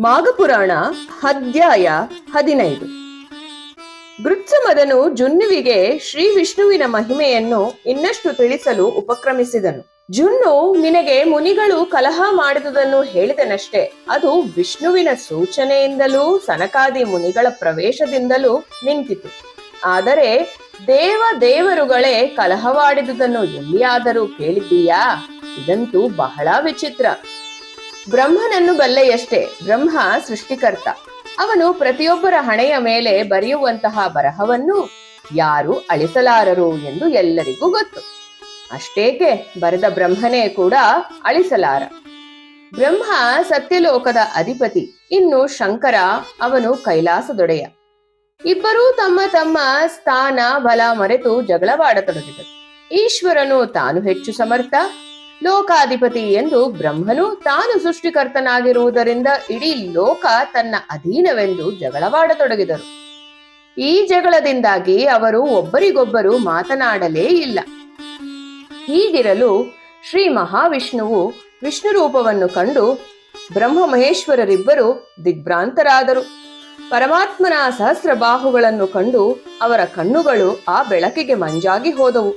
ಮಾಘಪುರಾಣ ಅಧ್ಯಾಯ ಹದಿನೈದು. ಗೃತ್ಸಮದನು ಜುನ್ನುವಿಗೆ ಶ್ರೀ ವಿಷ್ಣುವಿನ ಮಹಿಮೆಯನ್ನು ಇನ್ನಷ್ಟು ತಿಳಿಸಲು ಉಪಕ್ರಮಿಸಿದನು. ಜುನ್ನು ನಿನಗೆ ಮುನಿಗಳು ಕಲಹ ಮಾಡಿದುದನ್ನು ಹೇಳಿದನಷ್ಟೇ. ಅದು ವಿಷ್ಣುವಿನ ಸೂಚನೆಯಿಂದಲೂ ಸನಕಾದಿ ಮುನಿಗಳ ಪ್ರವೇಶದಿಂದಲೂ ನಿಂತಿತು. ಆದರೆ ದೇವ ದೇವರುಗಳೇ ಕಲಹವಾಡಿದುದನ್ನು ಎಲ್ಲಿಯಾದರೂ ಕೇಳಿದ್ದೀಯಾ? ಇದಂತೂ ಬಹಳ ವಿಚಿತ್ರ. ಬ್ರಹ್ಮನನ್ನು ಬಲ್ಲೆಯಷ್ಟೇ ಬ್ರಹ್ಮ ಸೃಷ್ಟಿಕರ್ತ. ಅವನು ಪ್ರತಿಯೊಬ್ಬರ ಹಣೆಯ ಮೇಲೆ ಬರೆಯುವಂತಹ ಬರಹವನ್ನು ಯಾರು ಅಳಿಸಲಾರರು ಎಂದು ಎಲ್ಲರಿಗೂ ಗೊತ್ತು. ಅಷ್ಟೇಕೆ ಬರೆದ ಬ್ರಹ್ಮನೇ ಕೂಡ ಅಳಿಸಲಾರ. ಬ್ರಹ್ಮ ಸತ್ಯಲೋಕದ ಅಧಿಪತಿ, ಇನ್ನು ಶಂಕರ ಅವನು ಕೈಲಾಸದೊಡೆಯ. ಇಬ್ಬರೂ ತಮ್ಮ ತಮ್ಮ ಸ್ಥಾನ ಬಲ ಮರೆತು ಜಗಳವಾಡತೊಡಗಿದರು. ಈಶ್ವರನು ತಾನು ಹೆಚ್ಚು ಸಮರ್ಥ ಲೋಕಾಧಿಪತಿ ಎಂದು ಬ್ರಹ್ಮನು ತಾನು ಸೃಷ್ಟಿಕರ್ತನಾಗಿರುವುದರಿಂದ ಇಡೀ ಲೋಕ ತನ್ನ ಅಧೀನವೆಂದು ಜಗಳವಾಡತೊಡಗಿದರು. ಈ ಜಗಳದಿಂದಾಗಿ ಅವರು ಒಬ್ಬರಿಗೊಬ್ಬರು ಮಾತನಾಡಲೇ ಇಲ್ಲ. ಹೀಗಿರಲು ಶ್ರೀ ಮಹಾವಿಷ್ಣುವು ವಿಷ್ಣು ರೂಪವನ್ನು ಕಂಡು ಬ್ರಹ್ಮ ಮಹೇಶ್ವರರಿಬ್ಬರು ದಿಗ್ಭ್ರಾಂತರಾದರು. ಪರಮಾತ್ಮನ ಸಹಸ್ರ ಬಾಹುಗಳನ್ನು ಕಂಡು ಅವರ ಕಣ್ಣುಗಳು ಆ ಬೆಳಕಿಗೆ ಮಂಜಾಗಿ ಹೋದವು.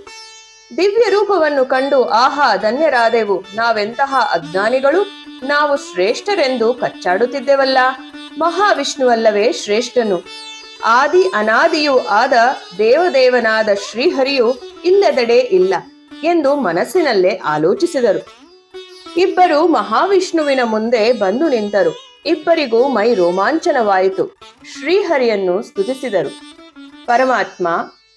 ದಿವ್ಯ ರೂಪವನ್ನು ಕಂಡು, ಆಹಾ, ಧನ್ಯರಾದೆವು. ನಾವೆಂತಹ ಅಜ್ಞಾನಿಗಳು? ನಾವು ಶ್ರೇಷ್ಠರೆಂದು ಕಚ್ಚಾಡುತ್ತಿದ್ದೆವಲ್ಲ. ಮಹಾವಿಷ್ಣುವಲ್ಲವೇ ಶ್ರೇಷ್ಠನು. ಆದಿ ಅನಾದಿಯೂ ಆದ ದೇವದೇವನಾದ ಶ್ರೀಹರಿಯು ಇಲ್ಲದೆಡೆ ಇಲ್ಲ ಎಂದು ಮನಸ್ಸಿನಲ್ಲೇ ಆಲೋಚಿಸಿದರು. ಇಬ್ಬರು ಮಹಾವಿಷ್ಣುವಿನ ಮುಂದೆ ಬಂದು ನಿಂತರು. ಇಬ್ಬರಿಗೂ ಮೈ ರೋಮಾಂಚನವಾಯಿತು. ಶ್ರೀಹರಿಯನ್ನು ಸ್ತುತಿಸಿದರು. ಪರಮಾತ್ಮ,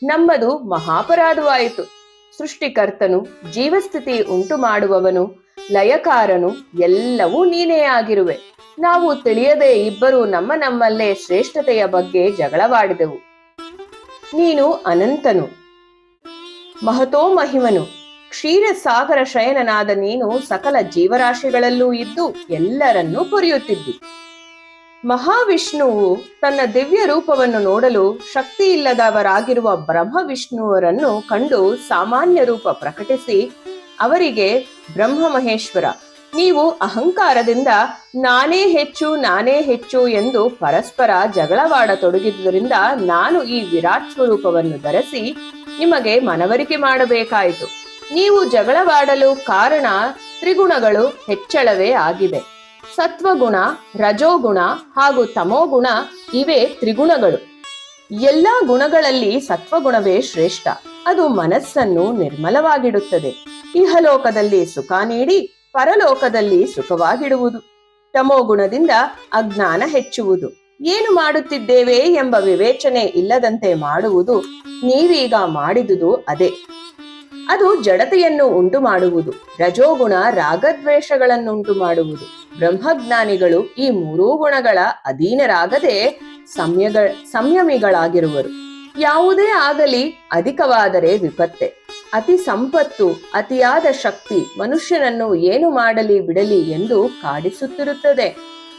ನಮ್ಮದು ಮಹಾಪರಾಧವಾಯಿತು. ಸೃಷ್ಟಿಕರ್ತನು ಜೀವಸ್ಥಿತಿ ಉಂಟು ಮಾಡುವವನು ಲಯಕಾರನು ಎಲ್ಲವೂ ನೀನೇ ಆಗಿರುವೆ. ನಾವು ತಿಳಿಯದೆ ಇಬ್ಬರು ನಮ್ಮ ನಮ್ಮಲ್ಲೇ ಶ್ರೇಷ್ಠತೆಯ ಬಗ್ಗೆ ಜಗಳವಾಡಿದೆವು. ನೀನು ಅನಂತನು. ಮಹತೋ ಮಹಿಮನು. ಕ್ಷೀರ ಸಾಗರ ಶಯನನಾದ ನೀನು ಸಕಲ ಜೀವರಾಶಿಗಳಲ್ಲೂ ಇದ್ದು ಎಲ್ಲರನ್ನೂ ಪೊರೆಯುತ್ತಿದ್ದಿ ಮಹಾವಿಷ್ಣುವು ತನ್ನ ದಿವ್ಯ ರೂಪವನ್ನು ನೋಡಲು ಶಕ್ತಿ ಇಲ್ಲದವರಾಗಿರುವ ಬ್ರಹ್ಮ ವಿಷ್ಣುವರನ್ನು ಕಂಡು ಸಾಮಾನ್ಯ ರೂಪ ಪ್ರಕಟಿಸಿ, ಅವರಿಗೆ ಬ್ರಹ್ಮ ಮಹೇಶ್ವರ ನೀವು ಅಹಂಕಾರದಿಂದ ನಾನೇ ಹೆಚ್ಚು ನಾನೇ ಹೆಚ್ಚು ಎಂದು ಪರಸ್ಪರ ಜಗಳವಾಡತೊಡಗಿದ್ದರಿಂದ ನಾನು ಈ ವಿರಾಟ್ ಸ್ವರೂಪವನ್ನು ಧರಿಸಿ ನಿಮಗೆ ಮನವರಿಕೆ ಮಾಡಬೇಕಾಯಿತು. ನೀವು ಜಗಳವಾಡಲು ಕಾರಣ ತ್ರಿಗುಣಗಳು ಹೆಚ್ಚಳವೇ ಆಗಿದೆ. ಸತ್ವಗುಣ, ರಜೋಗುಣ ಹಾಗೂ ತಮೋಗುಣ ಇವೇ ತ್ರಿಗುಣಗಳು. ಎಲ್ಲಾ ಗುಣಗಳಲ್ಲಿ ಸತ್ವಗುಣವೇ ಶ್ರೇಷ್ಠ. ಅದು ಮನಸ್ಸನ್ನು ನಿರ್ಮಲವಾಗಿಡುತ್ತದೆ. ಇಹಲೋಕದಲ್ಲಿ ಸುಖ ನೀಡಿ, ಪರಲೋಕದಲ್ಲಿ ಸುಖವಾಗಿಡುವುದು. ತಮೋಗುಣದಿಂದ ಅಜ್ಞಾನ ಹೆಚ್ಚುವುದು. ಏನು ಮಾಡುತ್ತಿದ್ದೇವೆ ಎಂಬ ವಿವೇಚನೆ ಇಲ್ಲದಂತೆ ಮಾಡುವುದು, ನೀವೀಗ ಮಾಡಿದುದು ಅದೇ. ಅದು ಜಡತೆಯನ್ನು ಉಂಟು ಮಾಡುವುದು ರಜೋಗುಣ ರಾಗದ್ವೇಷಗಳನ್ನುಂಟು ಮಾಡುವುದು ಬ್ರಹ್ಮಜ್ಞಾನಿಗಳು ಈ ಮೂರೂ ಗುಣಗಳ ಅಧೀನರಾಗದೆ ಸಂಯಗ, ಸಂಯಮಿಗಳಾಗಿರುವರು. ಯಾವುದೇ ಆಗಲಿ ಅಧಿಕವಾದರೆ ವಿಪತ್ತೆ. ಅತಿ ಸಂಪತ್ತು, ಅತಿಯಾದ ಶಕ್ತಿ ಮನುಷ್ಯನನ್ನು ಏನು ಮಾಡಲಿ ಬಿಡಲಿ ಎಂದು ಕಾಡಿಸುತ್ತಿರುತ್ತದೆ.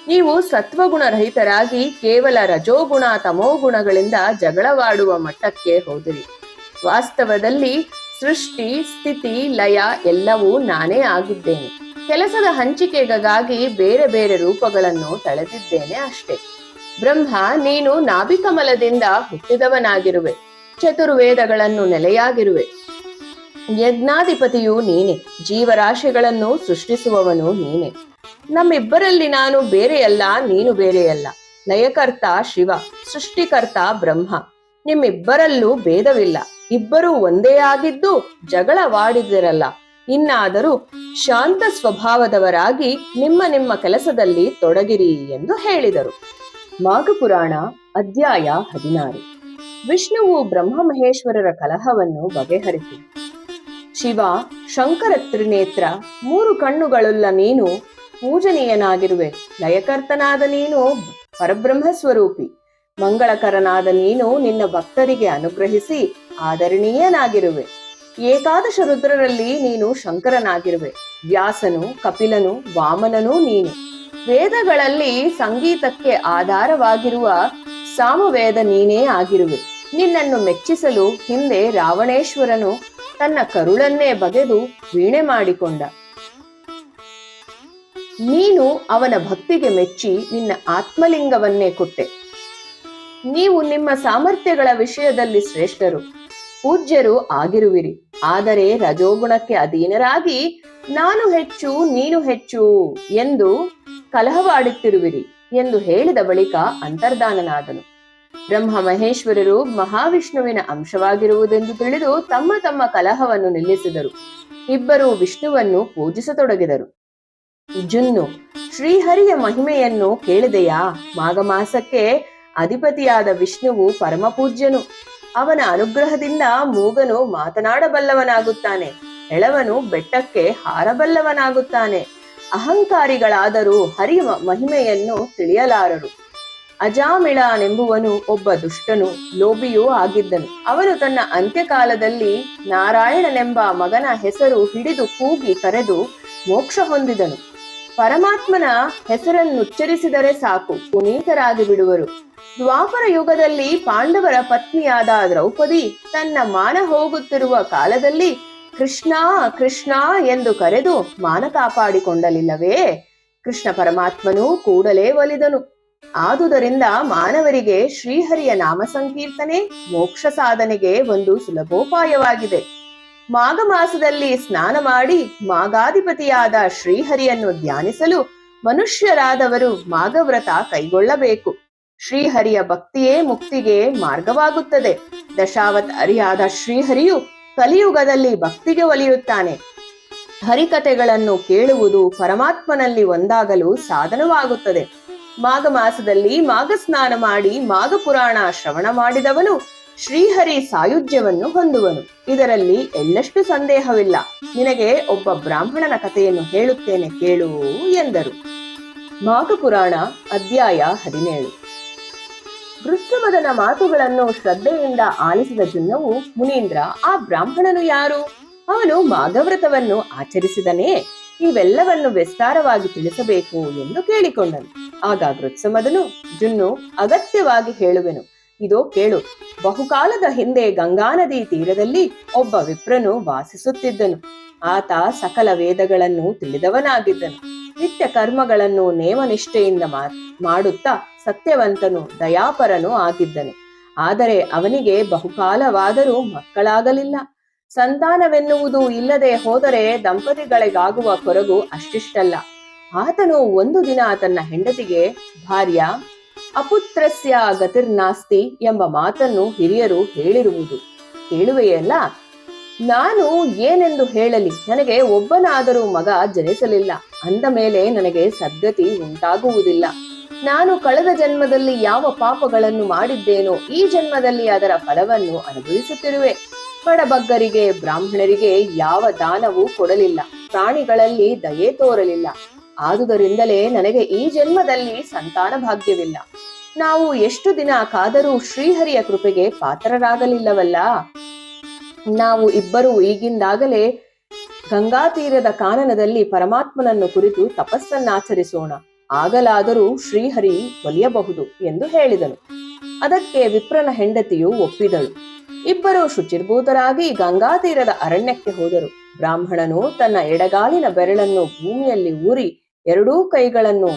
ನೀವು ಸತ್ವಗುಣ ರಹಿತರಾಗಿ ಕೇವಲ ರಜೋಗುಣ ತಮೋಗುಣಗಳಿಂದ ಜಗಳವಾಡುವ ಮಟ್ಟಕ್ಕೆ ಹೋದಿರಿ. ವಾಸ್ತವದಲ್ಲಿ ಸೃಷ್ಟಿ, ಸ್ಥಿತಿ, ಲಯ ಎಲ್ಲವೂ ನಾನೇ ಆಗಿದ್ದೇನೆ. ಕೆಲಸದ ಹಂಚಿಕೆಗಾಗಿ ಬೇರೆ ಬೇರೆ ರೂಪಗಳನ್ನು ತಳೆದಿದ್ದೇನೆ ಅಷ್ಟೇ. ಬ್ರಹ್ಮ, ನೀನು ನಾಭಿಕಮಲದಿಂದ ಹುಟ್ಟಿದವನಾಗಿರುವೆ. ಚತುರ್ವೇದಗಳನ್ನು ನೆಲೆಯಾಗಿರುವೆ. ಯಜ್ಞಾಧಿಪತಿಯು ನೀನೆ. ಜೀವರಾಶಿಗಳನ್ನು ಸೃಷ್ಟಿಸುವವನು ನೀನೆ. ನಮ್ಮಿಬ್ಬರಲ್ಲಿ ನಾನು ಬೇರೆಯಲ್ಲ, ನೀನು ಬೇರೆಯಲ್ಲ. ಲಯಕರ್ತ ಶಿವ, ಸೃಷ್ಟಿಕರ್ತ ಬ್ರಹ್ಮ. ನಿಮ್ಮಿಬ್ಬರಲ್ಲೂ ಭೇದವಿಲ್ಲ. ಇಬ್ಬರೂ ಒಂದೇ ಆಗಿದ್ದು ಜಗಳವಾಡಿದಿರಲ್ಲ. ಇನ್ನಾದರೂ ಶಾಂತ ಸ್ವಭಾವದವರಾಗಿ ನಿಮ್ಮ ನಿಮ್ಮ ಕೆಲಸದಲ್ಲಿ ತೊಡಗಿರಿ ಎಂದು ಹೇಳಿದರು. ಮಾಘಪುರಾಣ ಅಧ್ಯಾಯ ಹದಿನಾರು. ವಿಷ್ಣುವು ಬ್ರಹ್ಮ ಮಹೇಶ್ವರರ ಕಲಹವನ್ನು ಬಗೆಹರಿಸಿ ಶಿವ, ಶಂಕರ ತ್ರಿನೇತ್ರ, ಮೂರು ಕಣ್ಣುಗಳುಳ್ಳ ನೀನು, ಪೂಜನೀಯನಾಗಿರುವೆ. ಲಯಕರ್ತನಾದ ನೀನು ಪರಬ್ರಹ್ಮ ಸ್ವರೂಪಿ ಮಂಗಳಕರನಾದ ನೀನು ನಿನ್ನ ಭಕ್ತರಿಗೆ ಅನುಗ್ರಹಿಸಿ ಆದರಣೀಯನಾಗಿರುವೆ. ಏಕಾದಶ ರುದ್ರರಲ್ಲಿ ನೀನು ಶಂಕರನಾಗಿರುವೆ. ವ್ಯಾಸನು, ಕಪಿಲನು, ವಾಮನನೂ ನೀನು. ವೇದಗಳಲ್ಲಿ ಸಂಗೀತಕ್ಕೆ ಆಧಾರವಾಗಿರುವ ಸಾಮವೇದ ನೀನೇ ಆಗಿರುವೆ. ನಿನ್ನನ್ನು ಮೆಚ್ಚಿಸಲು ಹಿಂದೆ ರಾವಣೇಶ್ವರನು ತನ್ನ ಕರುಳನ್ನೇ ಬಗೆದು ವೀಣೆ ಮಾಡಿಕೊಂಡ. ನೀನು ಅವನ ಭಕ್ತಿಗೆ ಮೆಚ್ಚಿ ನಿನ್ನ ಆತ್ಮಲಿಂಗವನ್ನೇ ಕೊಟ್ಟೆ. ನೀವು ನಿಮ್ಮ ಸಾಮರ್ಥ್ಯಗಳ ವಿಷಯದಲ್ಲಿ ಶ್ರೇಷ್ಠರು. ಪೂಜ್ಯರು ಆಗಿರುವಿರಿ. ಆದರೆ ರಜೋಗುಣಕ್ಕೆ ಅಧೀನರಾಗಿ ನಾನು ಹೆಚ್ಚು, ನೀನು ಹೆಚ್ಚು ಎಂದು ಕಲಹವಾಡುತ್ತಿರುವಿರಿ ಎಂದು ಹೇಳಿದ ಬಳಿಕ ಅಂತರ್ಧಾನನಾದನು ಬ್ರಹ್ಮ ಮಹೇಶ್ವರರು ಮಹಾವಿಷ್ಣುವಿನ ಅಂಶವಾಗಿರುವುದೆಂದು ತಿಳಿದು ತಮ್ಮ ತಮ್ಮ ಕಲಹವನ್ನು ನಿಲ್ಲಿಸಿದರು. ಇಬ್ಬರು ವಿಷ್ಣುವನ್ನು ಪೂಜಿಸತೊಡಗಿದರು. ಜುನ್ನು, ಶ್ರೀಹರಿಯ ಮಹಿಮೆಯನ್ನು ಕೇಳಿದೆಯಾ? ಮಾಘ ಮಾಸಕ್ಕೆ ಅಧಿಪತಿಯಾದ ವಿಷ್ಣುವು ಪರಮಪೂಜ್ಯನು. ಅವನ ಅನುಗ್ರಹದಿಂದ ಮೂಗನು ಮಾತನಾಡಬಲ್ಲವನಾಗುತ್ತಾನೆ, ಎಳವನು ಬೆಟ್ಟಕ್ಕೆ ಹಾರಬಲ್ಲವನಾಗುತ್ತಾನೆ. ಅಹಂಕಾರಿಗಳಾದರೂ ಹರಿಯ ಮಹಿಮೆಯನ್ನು ತಿಳಿಯಲಾರರು. ಅಜಾಮಿಳನೆಂಬುವನು ಒಬ್ಬ ದುಷ್ಟನು, ಲೋಭಿಯೂ ಆಗಿದ್ದನು. ಅವನು ತನ್ನ ಅಂತ್ಯಕಾಲದಲ್ಲಿ ನಾರಾಯಣನೆಂಬ ಮಗನ ಹೆಸರು ಹಿಡಿದು ಕೂಗಿ ಕರೆದು ಮೋಕ್ಷ ಹೊಂದಿದನು. ಪರಮಾತ್ಮನ ಹೆಸರನ್ನುಚ್ಚರಿಸಿದರೆ ಸಾಕು, ಪುನೀತರಾಗಿ ಬಿಡುವರು. ದ್ವಾಪರ ಯುಗದಲ್ಲಿ ಪಾಂಡವರ ಪತ್ನಿಯಾದ ದ್ರೌಪದಿ ತನ್ನ ಮಾನ ಹೋಗುತ್ತಿರುವ ಕಾಲದಲ್ಲಿ ಕೃಷ್ಣ ಕೃಷ್ಣ ಎಂದು ಕರೆದು ಮಾನ ಕಾಪಾಡಿಕೊಂಡಲಿಲ್ಲವೇ? ಕೃಷ್ಣ ಪರಮಾತ್ಮನು ಕೂಡಲೇ ಒಲಿದನು. ಆದುದರಿಂದ ಮಾನವರಿಗೆ ಶ್ರೀಹರಿಯ ನಾಮ ಸಂಕೀರ್ತನೆ, ಮೋಕ್ಷ ಸಾಧನೆಗೆ ಒಂದು ಸುಲಭೋಪಾಯವಾಗಿದೆ. ಮಾಘ ಮಾಸದಲ್ಲಿ ಸ್ನಾನ ಮಾಡಿ ಮಾಗಾಧಿಪತಿಯಾದ ಶ್ರೀಹರಿಯನ್ನು ಧ್ಯಾನಿಸಲು ಮನುಷ್ಯರಾದವರು ಮಾಘವ್ರತ ಕೈಗೊಳ್ಳಬೇಕು. ಶ್ರೀಹರಿಯ ಭಕ್ತಿಯೇ ಮುಕ್ತಿಗೆ ಮಾರ್ಗವಾಗುತ್ತದೆ. ದಶಾವತ್ ಅರಿಯಾದ ಶ್ರೀಹರಿಯು ಕಲಿಯುಗದಲ್ಲಿ ಭಕ್ತಿಗೆ ಒಲಿಯುತ್ತಾನೆ. ಹರಿಕತೆಗಳನ್ನು ಕೇಳುವುದು ಪರಮಾತ್ಮನಲ್ಲಿ ಒಂದಾಗಲು ಸಾಧನವಾಗುತ್ತದೆ. ಮಾಘ ಮಾಸದಲ್ಲಿ ಮಾಘ ಸ್ನಾನ ಮಾಡಿ ಮಾಘ ಪುರಾಣ ಶ್ರವಣ ಮಾಡಿದವನು ಶ್ರೀಹರಿ ಸಾಯುಜ್ಯವನ್ನು ಹೊಂದುವನು. ಇದರಲ್ಲಿ ಎಲ್ಲಷ್ಟು ಸಂದೇಹವಿಲ್ಲ. ನಿನಗೆ ಒಬ್ಬ ಬ್ರಾಹ್ಮಣನ ಕಥೆಯನ್ನು ಹೇಳುತ್ತೇನೆ ಕೇಳು ಎಂದರು. ಮಾಘ ಪುರಾಣ ಅಧ್ಯಾಯ ಹದಿನೇಳು. ವೃಕ್ಷಮದನ ಮಾತುಗಳನ್ನು ಶ್ರದ್ಧೆಯಿಂದ ಆಲಿಸಿದ ಜುನ್ನವು ಮುನೀಂದ್ರ, ಆ ಬ್ರಾಹ್ಮಣನು ಯಾರು? ಅವನು ಮಾಘವ್ರತವನ್ನು ಆಚರಿಸಿದನೇ. ಇವೆಲ್ಲವನ್ನು ವಿಸ್ತಾರವಾಗಿ ತಿಳಿಸಬೇಕು ಎಂದು ಕೇಳಿಕೊಂಡನು. ಆಗ ಗೃತ್ಸಮದನು ಜುನ್ನು, ಅಗತ್ಯವಾಗಿ ಹೇಳುವೆನು. ಇದೋ ಕೇಳು. ಬಹುಕಾಲದ ಹಿಂದೆ ಗಂಗಾ ನದಿ ತೀರದಲ್ಲಿ ಒಬ್ಬ ವಿಪ್ರನು ವಾಸಿಸುತ್ತಿದ್ದನು. ಆತ ಸಕಲ ವೇದಗಳನ್ನು ತಿಳಿದವನಾಗಿದ್ದನು. ನಿತ್ಯ ಕರ್ಮಗಳನ್ನು ನೇಮನಿಷ್ಠೆಯಿಂದ ಮಾಡುತ್ತಾ ಸತ್ಯವಂತನು, ದಯಾಪರನು ಆಗಿದ್ದನು. ಆದರೆ ಅವನಿಗೆ ಬಹುಕಾಲವಾದರೂ ಮಕ್ಕಳಾಗಲಿಲ್ಲ. ಸಂತಾನವೆನ್ನುವುದು ಇಲ್ಲದೆ ಹೋದರೆ ದಂಪತಿಗಳಿಗಾಗುವ ಕೊರಗು ಅಷ್ಟಿಷ್ಟಲ್ಲ. ಆತನು ಒಂದು ದಿನ ತನ್ನ ಹೆಂಡತಿಗೆ, ಭಾರ್ಯ, ಅಪುತ್ರಸ್ಯ ಗತಿರ್ನಾಸ್ತಿ ಎಂಬ ಮಾತನ್ನು ಹಿರಿಯರು ಹೇಳಿರುವುದು. ಕೇಳುವೆಯಲ್ಲ ನಾನು ಏನೆಂದು ಹೇಳಲಿ? ನನಗೆ ಒಬ್ಬನಾದರೂ ಮಗ ಜನಿಸಲಿಲ್ಲ. ಅಂದ ಮೇಲೆ ನನಗೆ ಸದ್ಗತಿ ಉಂಟಾಗುವುದಿಲ್ಲ. ನಾನು ಕಳೆದ ಜನ್ಮದಲ್ಲಿ ಯಾವ ಪಾಪಗಳನ್ನು ಮಾಡಿದ್ದೇನೋ ಈ ಜನ್ಮದಲ್ಲಿ ಅದರ ಫಲವನ್ನು ಅನುಭವಿಸುತ್ತಿರುವೆ. ಬಡಬಗ್ಗರಿಗೆ, ಬ್ರಾಹ್ಮಣರಿಗೆ ಯಾವ ದಾನವೂ ಕೊಡಲಿಲ್ಲ. ಪ್ರಾಣಿಗಳಲ್ಲಿ ದಯೆ ತೋರಲಿಲ್ಲ. ಆದುದರಿಂದಲೇ ನನಗೆ ಈ ಜನ್ಮದಲ್ಲಿ ಸಂತಾನ ಭಾಗ್ಯವಿಲ್ಲ. ನಾವು ಎಷ್ಟು ದಿನ ಕಾದರೂ ಶ್ರೀಹರಿಯ ಕೃಪೆಗೆ ಪಾತ್ರರಾಗಲಿಲ್ಲವಲ್ಲ? ನಾವು ಇಬ್ಬರು ಈಗಿಂದಾಗಲೇ ಗಂಗಾ ತೀರದ ಕಾನನದಲ್ಲಿ ಪರಮಾತ್ಮನನ್ನು ಕುರಿತು ತಪಸ್ಸನ್ನಾಚರಿಸೋಣ. ಆಗಲಾದರೂ ಶ್ರೀಹರಿ ಒಲಿಯಬಹುದು ಎಂದು ಹೇಳಿದನು ಅದಕ್ಕೆ ವಿಪ್ರನ ಹೆಂಡತಿಯು ಒಪ್ಪಿದಳು. ಇಬ್ಬರು ಶುಚಿರ್ಭೂತರಾಗಿ ಗಂಗಾ ತೀರದ ಅರಣ್ಯಕ್ಕೆ ಹೋದರು. ಬ್ರಾಹ್ಮಣನು ತನ್ನ ಎಡಗಾಲಿನ ಬೆರಳನ್ನು ಭೂಮಿಯಲ್ಲಿ ಊರಿ ಎರಡೂ ಕೈಗಳನ್ನು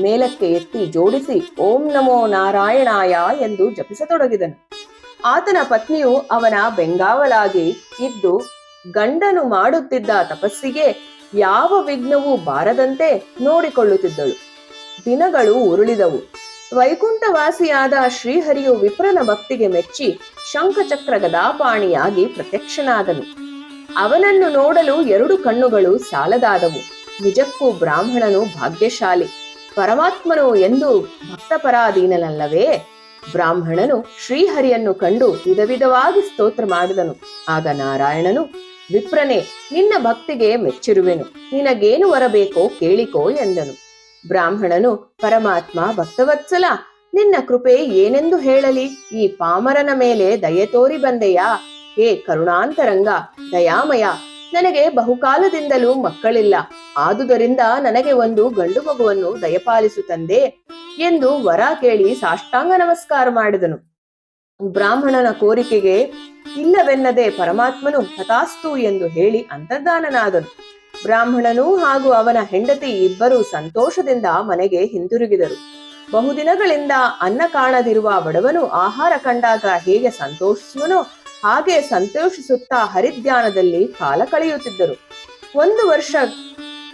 ಮೇಲಕ್ಕೆ ಎತ್ತಿ ಜೋಡಿಸಿ ಓಂ ನಮೋ ನಾರಾಯಣಾಯ ಎಂದು ಜಪಿಸತೊಡಗಿದನು. ಆತನ ಪತ್ನಿಯು ಅವನ ಬೆಂಗಾವಲಾಗಿ ಇದ್ದು ಗಂಡನು ಮಾಡುತ್ತಿದ್ದ ತಪಸ್ಸಿಗೆ ಯಾವ ವಿಘ್ನವೂ ಬಾರದಂತೆ ನೋಡಿಕೊಳ್ಳುತ್ತಿದ್ದಳು. ದಿನಗಳು ಉರುಳಿದವು. ವೈಕುಂಠವಾಸಿಯಾದ ಶ್ರೀಹರಿಯು ವಿಪ್ರನ ಭಕ್ತಿಗೆ ಮೆಚ್ಚಿ ಶಂಖಚಕ್ರ ಗದಾಪಾಣಿಯಾಗಿ ಪ್ರತ್ಯಕ್ಷನಾದನು. ಅವನನ್ನು ನೋಡಲು ಎರಡು ಕಣ್ಣುಗಳು ಸಾಲದಾದವು. ನಿಜಕ್ಕೂ ಬ್ರಾಹ್ಮಣನು ಭಾಗ್ಯಶಾಲಿ. ಪರಮಾತ್ಮನು ಎಂದು ಭಕ್ತಪರಾಧೀನನಲ್ಲವೇ? ಬ್ರಾಹ್ಮಣನು ಶ್ರೀಹರಿಯನ್ನು ಕಂಡು ವಿಧ ವಿಧವಾಗಿ ಸ್ತೋತ್ರ ಮಾಡಿದನು. ಆಗ ನಾರಾಯಣನು ವಿಪ್ರನೇ, ನಿನ್ನ ಭಕ್ತಿಗೆ ಮೆಚ್ಚಿರುವೆನು. ನಿನಗೇನು ವರಬೇಕೋ ಕೇಳಿಕೋ ಎಂದನು. ಬ್ರಾಹ್ಮಣನು, ಪರಮಾತ್ಮ ಭಕ್ತವತ್ಸಲ, ನಿನ್ನ ಕೃಪೆ ಏನೆಂದು ಹೇಳಲಿ? ಈ ಪಾಮರನ ಮೇಲೆ ದಯೆ ತೋರಿ ಬಂದೆಯಾ? ಹೇ ಕರುಣಾಂತರಂಗ, ದಯಾಮಯ, ನನಗೆ ಬಹುಕಾಲದಿಂದಲೂ ಮಕ್ಕಳಿಲ್ಲ. ಆದುದರಿಂದ ನನಗೆ ಒಂದು ಗಂಡು ಮಗುವನ್ನು ದಯಪಾಲಿಸು ತಂದೆ ಎಂದು ವರ ಕೇಳಿ ಸಾಷ್ಟಾಂಗ ನಮಸ್ಕಾರ ಮಾಡಿದನು. ಬ್ರಾಹ್ಮಣನ ಕೋರಿಕೆಗೆ ಇಲ್ಲವೆನ್ನದೆ ಪರಮಾತ್ಮನು ಹತಾಸ್ತು ಎಂದು ಹೇಳಿ ಅಂತರ್ಧಾನನಾದನು. ಬ್ರಾಹ್ಮಣನು ಹಾಗೂ ಅವನ ಹೆಂಡತಿ ಇಬ್ಬರು ಸಂತೋಷದಿಂದ ಮನೆಗೆ ಹಿಂದಿರುಗಿದರು. ಬಹುದಿನಗಳಿಂದ ಅನ್ನ ಕಾಣದಿರುವ ಬಡವನು ಆಹಾರ ಕಂಡಾಗ ಹೇಗೆ ಸಂತೋಷಿಸುವನೋ ಹಾಗೆ ಸಂತೋಷಿಸುತ್ತಾ ಹರಿದ್ಯಾನದಲ್ಲಿ ಕಾಲ ಕಳೆಯುತ್ತಿದ್ದರು. ಒಂದು ವರ್ಷ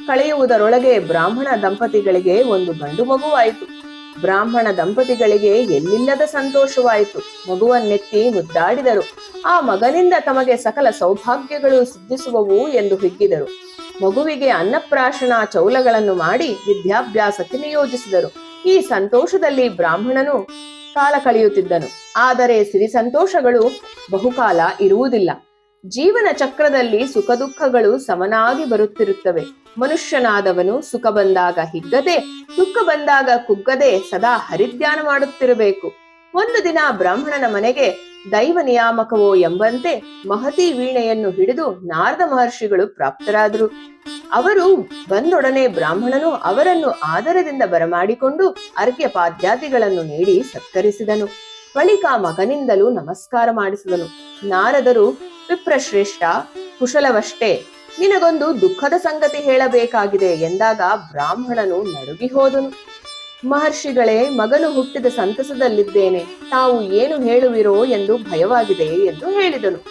ಕಳೆಯುವುದರೊಳಗೆ ಬ್ರಾಹ್ಮಣ ದಂಪತಿಗಳಿಗೆ ಒಂದು ಗಂಡು ಮಗುವಾಯಿತು. ಬ್ರಾಹ್ಮಣ ದಂಪತಿಗಳಿಗೆ ಎಲ್ಲಿಲ್ಲದ ಸಂತೋಷವಾಯಿತು. ಮಗುವನ್ನೆತ್ತಿ ಮುದ್ದಾಡಿದರು. ಆ ಮಗನಿಂದ ತಮಗೆ ಸಕಲ ಸೌಭಾಗ್ಯಗಳು ಸಿದ್ಧಿಸುವವು ಎಂದು ಹಿಗ್ಗಿದರು. ಮಗುವಿಗೆ ಅನ್ನಪ್ರಾಶನ ಚೌಲಗಳನ್ನು ಮಾಡಿ ವಿದ್ಯಾಭ್ಯಾಸಕ್ಕೆ ನಿಯೋಜಿಸಿದರು. ಈ ಸಂತೋಷದಲ್ಲಿ ಬ್ರಾಹ್ಮಣನು ಕಾಲ ಕಳೆಯುತ್ತಿದ್ದನು. ಆದರೆ ಸಿರಿ ಸಂತೋಷಗಳು ಬಹುಕಾಲ ಇರುವುದಿಲ್ಲ. ಜೀವನ ಚಕ್ರದಲ್ಲಿ ಸುಖ ದುಃಖಗಳು ಸಮನಾಗಿ ಬರುತ್ತಿರುತ್ತವೆ. ಮನುಷ್ಯನಾದವನು ಸುಖ ಬಂದಾಗ ಹಿಗ್ಗದೆ, ದುಃಖ ಬಂದಾಗ ಕುಗ್ಗದೆ ಸದಾ ಹರಿಧ್ಯಾನ ಮಾಡುತ್ತಿರಬೇಕು. ಒಂದು ದಿನ ಬ್ರಾಹ್ಮಣನ ಮನೆಗೆ ದೈವ ನಿಯಾಮಕವೋ ಎಂಬಂತೆ ಮಹತಿ ವೀಣೆಯನ್ನು ಹಿಡಿದು ನಾರದ ಮಹರ್ಷಿಗಳು ಪ್ರಾಪ್ತರಾದರು. ಅವರು ಬಂದೊಡನೆ ಬ್ರಾಹ್ಮಣನು ಅವರನ್ನು ಆದರದಿಂದ ಬರಮಾಡಿಕೊಂಡು ಅರ್ಘ್ಯ ಪಾದ್ಯಾದಿಗಳನ್ನು ನೀಡಿ ಸತ್ಕರಿಸಿದನು. ಬಳಿಕ ಮಗನಿಂದಲೂ ನಮಸ್ಕಾರ ಮಾಡಿಸಿದನು. ನಾರದರು, ವಿಪ್ರಶ್ರೇಷ್ಠ, ಕುಶಲವಷ್ಟೇ ನಿನಗೊಂದು ದುಃಖದ ಸಂಗತಿ ಹೇಳಬೇಕಾಗಿದೆ ಎಂದಾಗ ಬ್ರಾಹ್ಮಣನು ನಡುಗಿ ಹೋದನು. ಮಹರ್ಷಿಗಳೇ, ಮಗನು ಹುಟ್ಟಿದ ಸಂತಸದಲ್ಲಿದ್ದೇನೆ. ತಾವು ಏನು ಹೇಳುವಿರೋ ಎಂದು ಭಯವಾಗಿದೆ ಎಂದು ಹೇಳಿದನು.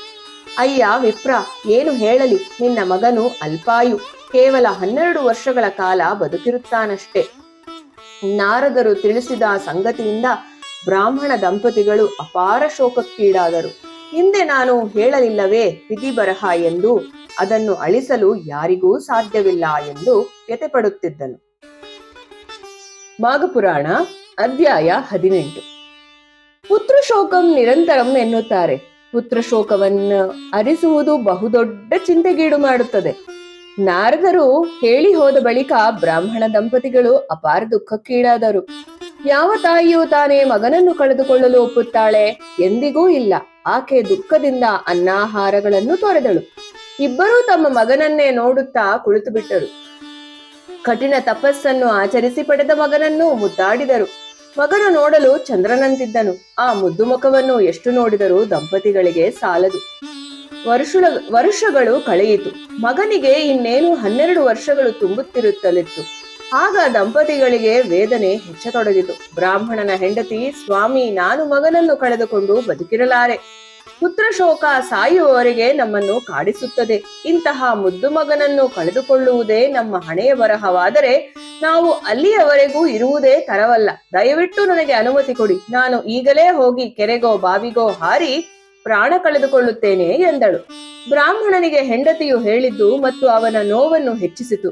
ಅಯ್ಯ ವಿಪ್ರ, ಏನು ಹೇಳಲಿ? ನಿನ್ನ ಮಗನು ಅಲ್ಪಾಯು. ಕೇವಲ ಹನ್ನೆರಡು ವರ್ಷಗಳ ಕಾಲ ಬದುಕಿರುತ್ತಾನಷ್ಟೇ. ನಾರದರು ತಿಳಿಸಿದ ಸಂಗತಿಯಿಂದ ಬ್ರಾಹ್ಮಣ ದಂಪತಿಗಳು ಅಪಾರ ಶೋಕಕ್ಕೀಡಾದರು. ಹಿಂದೆ ನಾನು ಹೇಳಲಿಲ್ಲವೇ ವಿಧಿ ಬರಹ ಎಂದು ಅದನ್ನು ಅಳಿಸಲು ಯಾರಿಗೂ ಸಾಧ್ಯವಿಲ್ಲ ಎಂದು ವ್ಯತೆಪಡುತ್ತಿದ್ದನು ಮಾಘಪುರಾಣ, ಅಧ್ಯಾಯ ಹದಿನೆಂಟು. ಪುತ್ರ ಶೋಕಂ ನಿರಂತರಂ ಎನ್ನುತ್ತಾರೆ. ಪುತ್ರ ಶೋಕವನ್ನು ಅರಿಸುವುದು ಬಹುದೊಡ್ಡ ಚಿಂತೆಗೀಡು ಮಾಡುತ್ತದೆ. ನಾರದರು ಹೇಳಿ ಹೋದ ಬಳಿಕ ಬ್ರಾಹ್ಮಣ ದಂಪತಿಗಳು ಅಪಾರ ದುಃಖಕ್ಕೀಡಾದರು. ಯಾವ ತಾಯಿಯು ತಾನೇ ಮಗನನ್ನು ಕಳೆದುಕೊಳ್ಳಲು ಒಪ್ಪುತ್ತಾಳೆ ಎಂದಿಗೂ ಇಲ್ಲ. ಆಕೆ ದುಃಖದಿಂದ ಅನ್ನಾಹಾರಗಳನ್ನು ತೊರೆದಳು. ಇಬ್ಬರೂ ತಮ್ಮ ಮಗನನ್ನೇ ನೋಡುತ್ತಾ ಕುಳಿತು ಬಿಟ್ಟರು. ಕಠಿಣ ತಪಸ್ಸನ್ನು ಆಚರಿಸಿ ಪಡೆದ ಮಗನನ್ನು ಮುದ್ದಾಡಿದರು. ಮಗನು ನೋಡಲು ಚಂದ್ರನಂತಿದ್ದನು. ಆ ಮುದ್ದು ಮುಖವನ್ನು ಎಷ್ಟು ನೋಡಿದರೂ ದಂಪತಿಗಳಿಗೆ ಸಾಲದು. ವರ್ಷ ವರ್ಷಗಳು ಕಳೆಯಿತು. ಮಗನಿಗೆ ಇನ್ನೇನು ಹನ್ನೆರಡು ವರ್ಷಗಳು ತುಂಬುತ್ತಿರುತ್ತಲಿತ್ತು. ಆಗ ದಂಪತಿಗಳಿಗೆ ವೇದನೆ ಹೆಚ್ಚತೊಡಗಿತು. ಬ್ರಾಹ್ಮಣನ ಹೆಂಡತಿ ಸ್ವಾಮಿ, ನಾನು ಮಗನನ್ನು ಕಳೆದುಕೊಂಡು ಬದುಕಿರಲಾರೆ. ಪುತ್ರ ಶೋಕ ಸಾಯುವವರೆಗೆ ನಮ್ಮನ್ನು ಕಾಡಿಸುತ್ತದೆ. ಇಂತಹ ಮುದ್ದು ಮಗನನ್ನು ಕಳೆದುಕೊಳ್ಳುವುದೇ ನಮ್ಮ ಹಣೆಯ ಬರಹವಾದರೆ ನಾವು ಅಲ್ಲಿಯವರೆಗೂ ಇರುವುದೇ ತರವಲ್ಲ. ದಯವಿಟ್ಟು ನನಗೆ ಅನುಮತಿ ಕೊಡಿ. ನಾನು ಈಗಲೇ ಹೋಗಿ ಕೆರೆಗೋ, ಬಾವಿಗೋ ಹಾರಿ ಪ್ರಾಣ ಕಳೆದುಕೊಳ್ಳುತ್ತೇನೆ ಎಂದಳು. ಬ್ರಾಹ್ಮಣನಿಗೆ ಹೆಂಡತಿಯು ಹೇಳಿದ್ದು ಮತ್ತು ಅವನ ನೋವನ್ನು ಹೆಚ್ಚಿಸಿತು.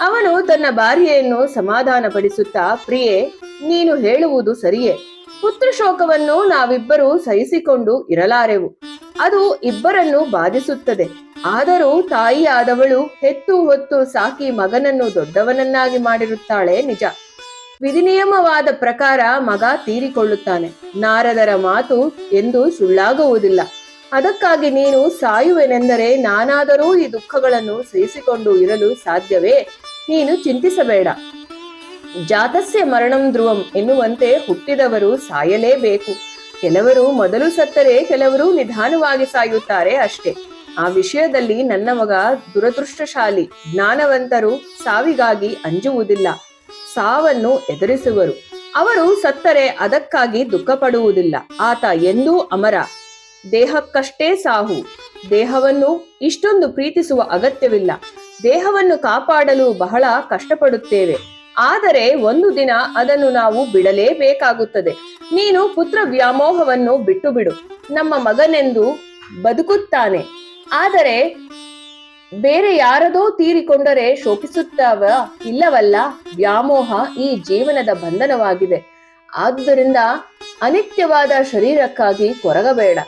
ಅವನು ತನ್ನ ಭಾರ್ಯೆಯನ್ನು ಸಮಾಧಾನಪಡಿಸುತ್ತಾ, ಪ್ರಿಯೆ, ನೀನು ಹೇಳುವುದು ಸರಿಯೇ. ಪುತ್ರ ಶೋಕವನ್ನು ನಾವಿಬ್ಬರು ಸಹಿಸಿಕೊಂಡು ಇರಲಾರೆವು. ಅದು ಇಬ್ಬರನ್ನು ಬಾಧಿಸುತ್ತದೆ. ಆದರೂ ತಾಯಿಯಾದವಳು ಹೆತ್ತು ಹೊತ್ತು ಸಾಕಿ ಮಗನನ್ನು ದೊಡ್ಡವನನ್ನಾಗಿ ಮಾಡಿರುತ್ತಾಳೆ ನಿಜ. ವಿಧಿನಿಯಮವಾದ ಪ್ರಕಾರ ಮಗ ತೀರಿಕೊಳ್ಳುತ್ತಾನೆ. ನಾರದರ ಮಾತು ಎಂದು ಸುಳ್ಳಾಗುವುದಿಲ್ಲ. ಅದಕ್ಕಾಗಿ ನೀನು ಸಾಯುವೆನೆಂದರೆ ನಾನಾದರೂ ಈ ದುಃಖಗಳನ್ನು ಸಹಿಸಿಕೊಂಡು ಇರಲು ಸಾಧ್ಯವೇ? ನೀನು ಚಿಂತಿಸಬೇಡ. ಜಾತಸ್ಯ ಮರಣಂ ಧ್ರುವಂ ಎನ್ನುವಂತೆ ಹುಟ್ಟಿದವರು ಸಾಯಲೇಬೇಕು. ಕೆಲವರು ಮೊದಲು ಸತ್ತರೆ, ಕೆಲವರು ನಿಧಾನವಾಗಿ ಸಾಯುತ್ತಾರೆ ಅಷ್ಟೇ. ಆ ವಿಷಯದಲ್ಲಿ ನನ್ನ ಮಗ ದುರದೃಷ್ಟಶಾಲಿ, ಜ್ಞಾನವಂತರು ಸಾವಿಗಾಗಿ ಅಂಜುವುದಿಲ್ಲ. ಸಾವನ್ನು ಎದುರಿಸುವರು. ಅವರು ಸತ್ತರೆ ಅದಕ್ಕಾಗಿ ದುಃಖ ಪಡುವುದಿಲ್ಲ ಆತ ಎಂದೂ ಅಮರ. ದೇಹಕ್ಕಷ್ಟೇ ಸಾಹು ದೇಹವನ್ನು ಇಷ್ಟೊಂದು ಪ್ರೀತಿಸುವ ಅಗತ್ಯವಿಲ್ಲ. ದೇಹವನ್ನು ಕಾಪಾಡಲು ಬಹಳ ಕಷ್ಟಪಡುತ್ತೇವೆ. ಆದರೆ ಒಂದು ದಿನ ಅದನ್ನು ನಾವು ಬಿಡಲೇಬೇಕಾಗುತ್ತದೆ. ನೀನು ಪುತ್ರ ವ್ಯಾಮೋಹವನ್ನು ಬಿಟ್ಟು ಬಿಡು ನಮ್ಮ ಮಗನೆಂದು ಬದುಕುತ್ತಾನೆ. ಆದರೆ ಬೇರೆ ಯಾರದೋ ತೀರಿಕೊಂಡರೆ ಶೋಕಿಸುತ್ತವ? ಇಲ್ಲವಲ್ಲ, ವ್ಯಾಮೋಹ ಈ ಜೀವನದ ಬಂಧನವಾಗಿದೆ. ಆದುದರಿಂದ ಅನಿತ್ಯವಾದ ಶರೀರಕ್ಕಾಗಿ ಕೊರಗಬೇಡ.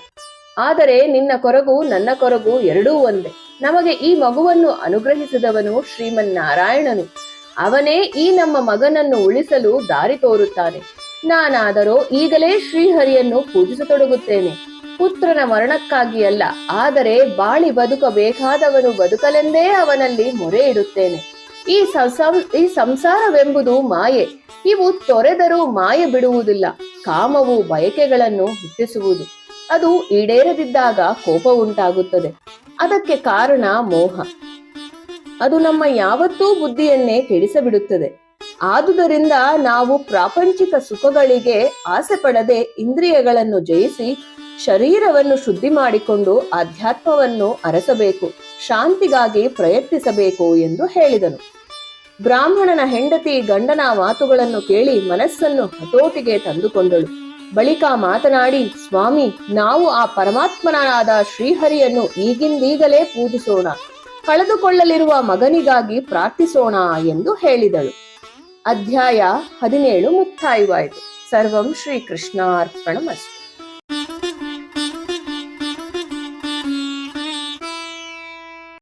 ಆದರೆ ನಿನ್ನ ಕೊರಗು ನನ್ನ ಕೊರಗು ಎರಡೂ ಒಂದೇ. ನಮಗೆ ಈ ಮಗುವನ್ನು ಅನುಗ್ರಹಿಸಿದವನು ಶ್ರೀಮನ್ನಾರಾಯಣನು. ಅವನೇ ಈ ನಮ್ಮ ಮಗನನ್ನು ಉಳಿಸಲು ದಾರಿ ತೋರುತ್ತಾನೆ. ನಾನಾದರೂ ಈಗಲೇ ಶ್ರೀಹರಿಯನ್ನು ಪೂಜಿಸತೊಡಗುತ್ತೇನೆ. ಪುತ್ರನ ಮರಣಕ್ಕಾಗಿ ಅಲ್ಲ, ಆದರೆ ಬಾಳಿ ಬದುಕಬೇಕಾದವನು ಬದುಕಲೆಂದೇ ಅವನಲ್ಲಿ ಮೊರೆ ಇಡುತ್ತೇನೆ. ಈ ಈ ಸಂಸಾರವೆಂಬುದು ಮಾಯೆ. ಇವು ತೊರೆದರೂ ಮಾಯೆ ಬಿಡುವುದಿಲ್ಲ, ಕಾಮವು ಬಯಕೆಗಳನ್ನು ಹುಟ್ಟಿಸುವುದು. ಅದು ಈಡೇರದಿದ್ದಾಗ ಕೋಪ ಉಂಟಾಗುತ್ತದೆ. ಅದಕ್ಕೆ ಕಾರಣ ಮೋಹ. ಅದು ನಮ್ಮ ಯಾವತ್ತೂ ಬುದ್ಧಿಯನ್ನೇ ಕೆಡಿಸಬಿಡುತ್ತದೆ. ಆದುದರಿಂದ ನಾವು ಪ್ರಾಪಂಚಿಕ ಸುಖಗಳಿಗೆ ಆಸೆ ಪಡದೆ ಇಂದ್ರಿಯಗಳನ್ನು ಜಯಿಸಿ ಶರೀರವನ್ನು ಶುದ್ಧಿ ಮಾಡಿಕೊಂಡು ಆಧ್ಯಾತ್ಮವನ್ನು ಅರಸಬೇಕು, ಶಾಂತಿಗಾಗಿ ಪ್ರಯತ್ನಿಸಬೇಕು ಎಂದು ಹೇಳಿದನು. ಬ್ರಾಹ್ಮಣನ ಹೆಂಡತಿ ಗಂಡನ ಮಾತುಗಳನ್ನು ಕೇಳಿ ಮನಸ್ಸನ್ನು ಹತೋಟಿಗೆ ತಂದುಕೊಂಡಳು. ಬಳಿಕ ಮಾತನಾಡಿ, ಸ್ವಾಮಿ, ನಾವು ಆ ಪರಮಾತ್ಮನಾದ ಶ್ರೀಹರಿಯನ್ನು ಈಗಿಂದೀಗಲೇ ಪೂಜಿಸೋಣ, ಕಳೆದುಕೊಳ್ಳಲಿರುವ ಮಗನಿಗಾಗಿ ಪ್ರಾರ್ಥಿಸೋಣ ಎಂದು ಹೇಳಿದಳು. ಅಧ್ಯಾಯ ಹದಿನೇಳು ಮುಕ್ತಾಯವಾಯಿತು. ಸರ್ವಂ ಶ್ರೀ ಕೃಷ್ಣಾರ್ಪಣಮಸ್ತು